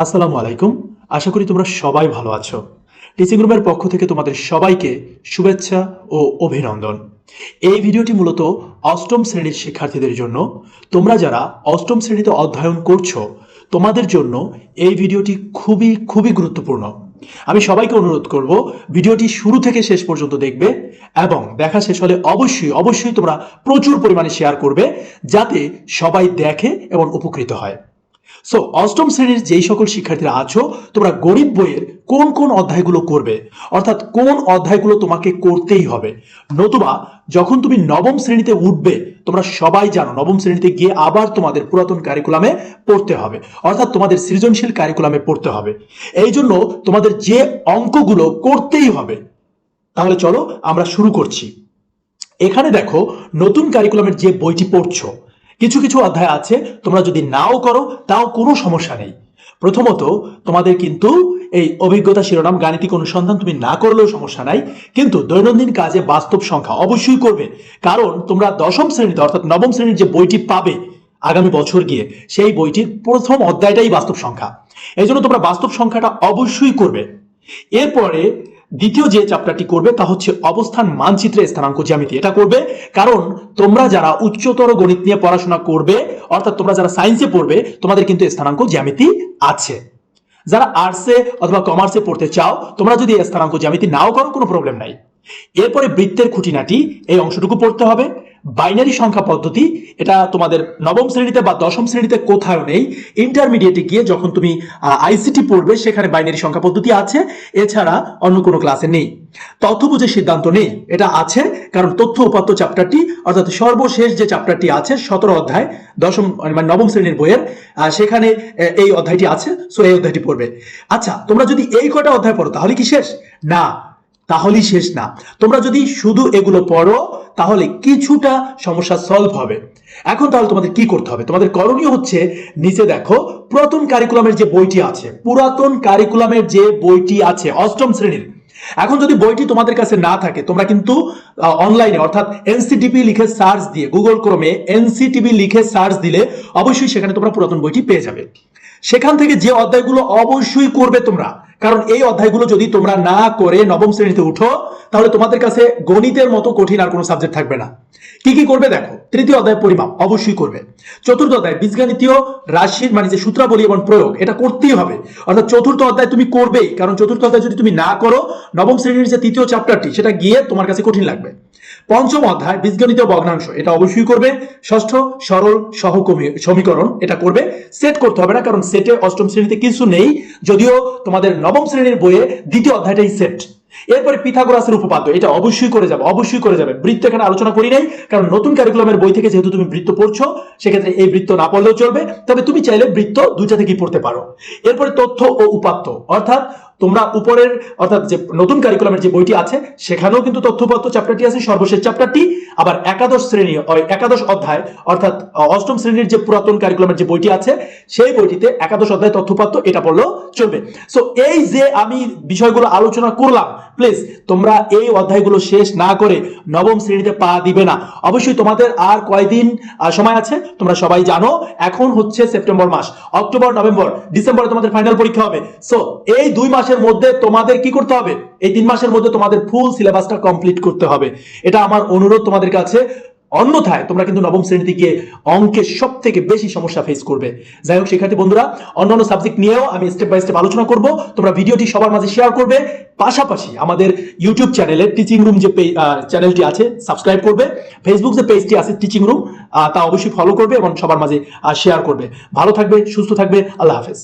আসসালামু আলাইকুম। আশা করি তোমরা সবাই ভালো আছো। টিচিং রুমের পক্ষ থেকে তোমাদের সবাইকে শুভেচ্ছা ও অভিনন্দন। এই ভিডিওটি মূলত অষ্টম শ্রেণির শিক্ষার্থীদের জন্য। তোমরা যারা অষ্টম শ্রেণীতে অধ্যয়ন করছ, তোমাদের জন্য এই ভিডিওটি খুবই খুবই গুরুত্বপূর্ণ। আমি সবাইকে অনুরোধ করব, ভিডিওটি শুরু থেকে শেষ পর্যন্ত দেখবে এবং দেখা শেষ হলে অবশ্যই অবশ্যই তোমরা প্রচুর পরিমাণে শেয়ার করবে, যাতে সবাই দেখে এবং উপকৃত হয়। সো অষ্টম শ্রেণির যেই সকল শিক্ষার্থীরা আছো, তোমরা গরিব বইয়ের কোন কোন অধ্যায়গুলো করবে? অর্থাৎ কোন অধ্যায়গুলো তোমাকে করতেই হবে? নতুবা, যখন তুমি নবম শ্রেণীতে উঠবে, তোমরা সবাই জানো, নবম শ্রেণীতে গিয়ে আবার তোমাদের পুরাতন কারিকুলামে পড়তে হবে। অর্থাৎ তোমাদের সৃজনশীল কারিকুলামে পড়তে হবে। এই জন্য তোমাদের যে অঙ্কগুলো করতেই হবে, তাহলে চলো আমরা শুরু করছি। এখানে দেখো, নতুন কারিকুলামের যে বইটি পড়ছো কিছু কিছু অধ্যায় আছে, তোমরা যদি নাও করো, তাও কোনো সমস্যা নেই। প্রথমত, তোমাদের কিন্তু এই অভিজ্ঞতা শিরোনাম গাণিতিক অনুসন্ধান তুমি না করলেও সমস্যা নাই, কিন্তু দৈনন্দিন কাজে বাস্তব সংখ্যা অবশ্যই করবে। কারণ তোমরা দশম শ্রেণীতে, অর্থাৎ নবম শ্রেণির যে বইটি পাবে আগামী বছর গিয়ে, সেই বইটির প্রথম অধ্যায়টাই বাস্তব সংখ্যা। এই জন্য তোমরা বাস্তব সংখ্যাটা অবশ্যই করবে। এরপরে দ্বিতীয় যে চ্যাপ্টারটি করবে তা হচ্ছে অবস্থান মানচিত্রে স্থানাঙ্ক জ্যামিতি এটা করবে। কারণ তোমরা যারা উচ্চতর গণিত নিয়ে পড়াশোনা করবে, অর্থাৎ তোমরা যারা সায়েন্সে পড়বে, তোমাদের কিন্তু স্থানাঙ্ক জ্যামিতি আছে। যারা আর্টসে অথবা কমার্সে পড়তে চাও, তোমরা যদি স্থানাঙ্ক জ্যামিতি নাও করো, কোনো প্রবলেম নাই। এরপরে বৃত্তের খুঁটিনাটি, এই অংশটুকু পড়তে হবে। বাইনারি সংখ্যা পদ্ধতি, এটা তোমাদের নবম শ্রেণীতে বা দশম শ্রেণীতে কোথাও নেই। ইন্টারমিডিয়েটে গিয়ে যখন তুমি আইসিটি পড়বে, সেখানে বাইনারি সংখ্যা পদ্ধতি আছে। এছাড়া অন্য কোনো ক্লাসে নেই। তথ্য বুঝে সিদ্ধান্ত নেই। এটা আছে। কারণ তথ্য উপাত্ত চ্যাপ্টারটি অর্থাৎ সর্বশেষ যে চ্যাপ্টারটি আছে, সতেরো অধ্যায়, দশম মানে নবম শ্রেণির বইয়ের সেখানে এই অধ্যায়টি আছে সো এই অধ্যায়টি পড়বে। আচ্ছা তোমরা যদি এই কটা অধ্যায় পড়ো, তাহলে কি শেষ? না, তাহলেই শেষ না। তোমরা যদি শুধু এগুলো পড়ো, তাহলে কিছুটা সমস্যা সলভ হবে। এখন তাহলে তোমাদের কি করতে হবে? তোমাদের করণীয় হচ্ছে, নিচে দেখো পুরাতন কারিকুলামের যে বইটি আছে, পুরাতন কারিকুলামের যে বইটি আছে, অষ্টম শ্রেণির এখন যদি বইটি তোমাদের কাছে না থাকে, তোমরা কিন্তু অনলাইনে অর্থাৎ এনসিটিভি লিখে সার্চ দিয়ে গুগল ক্রমে এনসিটিভি লিখে সার্চ দিলে অবশ্যই সেখানে তোমরা পুরাতন বইটি পেয়ে যাবে। সেখান থেকে যে অধ্যায়গুলো অবশ্যই করবে তোমরা কারণ এই অধ্যায়গুলো যদি তোমরা না করে নবম শ্রেণীতে উঠো, তাহলে তোমাদের কাছে গণিতের মতো কঠিন আর কোনো সাবজেক্ট থাকবে না। কি কি করবে দেখো, তৃতীয় অধ্যায় পরিমাপ অবশ্যই করবে। চতুর্থ অধ্যায়, বীজগাণিতীয় রাশির মানে যে সূত্রাবলী এবং প্রয়োগ, এটা করতেই হবে। অর্থাৎ চতুর্থ অধ্যায় তুমি করবেই, কারণ চতুর্থ অধ্যায় যদি তুমি না করো, নবম শ্রেণির যে তৃতীয় চ্যাপ্টারটি সেটা গিয়ে তোমার কাছে কঠিন লাগবে। পঞ্চম অধ্যায় বীজগণিত ভগ্নাংশ, এটা অবশ্যই করবে। ষষ্ঠ, সরল সহকর্মী সমীকরণ, এটা করবে। সেট করতে হবে না, কারণ সেটে অষ্টম শ্রেণীতে কিছু নেই, যদিও তোমাদের নবম শ্রেণির বইয়ে দ্বিতীয় অধ্যায়টাই সেট এরপরে পিথাগোরাসের উপপাদ্য, এটা অবশ্যই করে যাবে, অবশ্যই করে যাবে। বৃত্ত এখানে আলোচনা করি নাই, কারণ নতুন ক্যারিকুলামের বই থেকে যেহেতু তুমি বৃত্ত পড়ছো, সেক্ষেত্রে এই বৃত্ত না পড়লেও চলবে। তবে তুমি চাইলে বৃত্ত দুইটা থেকেই পড়তে পারো। এরপরে তথ্য ও উপাত্ত, অর্থাৎ তোমরা উপরের, অর্থাৎ যে নতুন কারিকুলামের যে বইটি আছে, সেখানেও কিন্তু তথ্যপত্র চ্যাপ্টারটি আছে, সর্বশেষ চ্যাপ্টারটি আবার একাদশ শ্রেণি ওই একাদশ অধ্যায়, অর্থাৎ অষ্টম শ্রেণির যে পুরাতন কারিকুলামের যে বইটি আছে, সেই বইটিতে একাদশ অধ্যায় তথ্যপত্র এটা পড়লেও চলবে। সো এই যে আমি বিষয়গুলো আলোচনা করলাম প্লিজ তোমরা এই অধ্যায়গুলো শেষ না করে নবম শ্রেণীতে পা দিবে না। অবশ্যই তোমাদের আর কয়দিন সময় আছে, তোমরা সবাই জানো, এখন হচ্ছে সেপ্টেম্বর মাস, অক্টোবর, নভেম্বর, ডিসেম্বরে তোমাদের ফাইনাল পরীক্ষা হবে। সো এই দুই মাসের মধ্যে তোমাদের কি করতে হবে? এই তিন মাসের মধ্যে তোমাদের ফুল সিলেবাসটা কমপ্লিট করতে হবে। এটা আমার অনুরোধ তোমাদের কাছে। অন্যথায় তোমরা কিন্তু নবম শ্রেণীতে গিয়ে অঙ্কের সব থেকে বেশি সমস্যা ফেস করবে। যাই হোক, শিক্ষার্থী বন্ধুরা অন্যান্য সাবজেক্ট নিয়েও আমি স্টেপ বাই স্টেপ আলোচনা করব। তোমরা ভিডিওটি সবার মাঝে শেয়ার করবে। পাশাপাশি আমাদের ইউটিউব চ্যানেলে টিচিং রুম যে চ্যানেলটি আছে সাবস্ক্রাইব করবে। ফেসবুক যে পেজটি আছে টিচিং রুম তা অবশ্যই ফলো করবে এবং সবার মাঝে শেয়ার করবে। ভালো থাকবে, সুস্থ থাকবে, আল্লাহ হাফেজ।